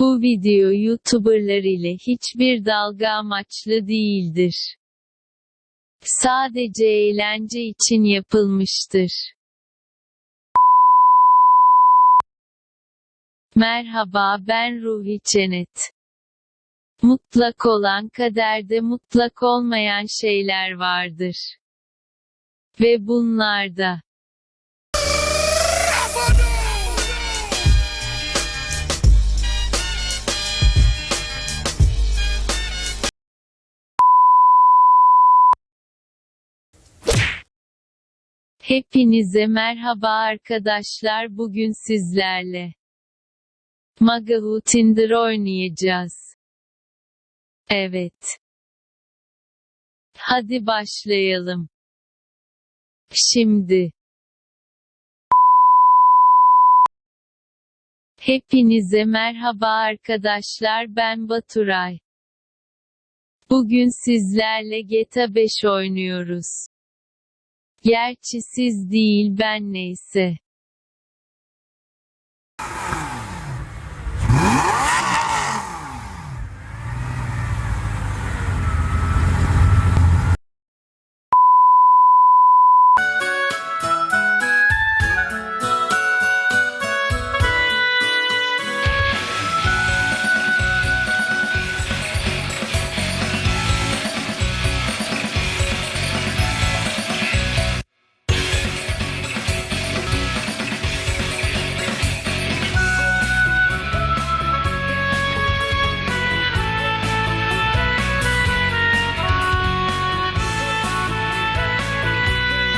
Bu video YouTuberlar ile hiçbir dalga amaçlı değildir. Sadece eğlence için yapılmıştır. Merhaba ben Ruhi Çenet. Mutlak olan kaderde mutlak olmayan şeyler vardır. Ve bunlar Hepinize merhaba arkadaşlar bugün sizlerle Magahu Tinder oynayacağız. Evet. Hadi başlayalım. Şimdi. Hepinize merhaba arkadaşlar ben Baturay. Bugün sizlerle GTA 5 oynuyoruz. Gerçi siz değil ben neyse.